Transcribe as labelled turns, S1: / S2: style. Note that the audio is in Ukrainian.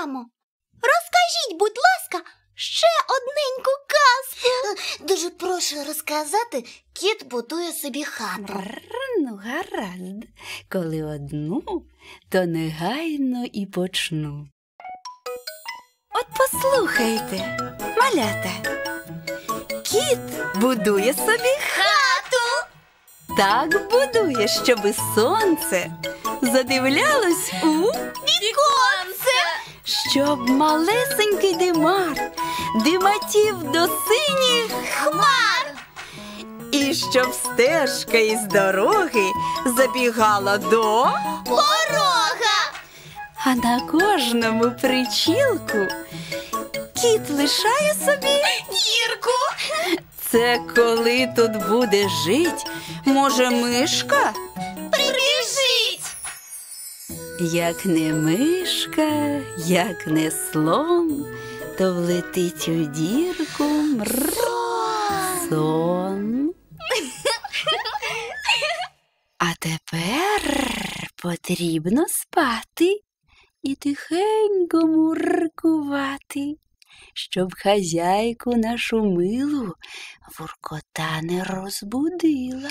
S1: мамо. Розкажіть, будь ласка, ще одненьку казку.
S2: Дуже прошу розказати, кіт будує собі хату.
S3: Ну, гаразд. Коли одну, то негайно і почну. От послухайте, малята. Кіт будує собі
S1: Хату.
S3: так будує, щоби сонце задивлялось у
S1: Віконце.
S3: Щоб малесенький димар диматів до синіх
S1: Хмар.
S3: і щоб стежка із дороги забігала до.
S1: Порога.
S3: А на кожному причілку кіт лишає собі
S1: Дірку.
S3: це коли тут буде жить, може, мишка? Як не мишка, як не слон, то влетить у дірку мр. А тепер потрібно спати і тихенько муркувати, щоб хазяйку нашу милу вуркота не розбудила.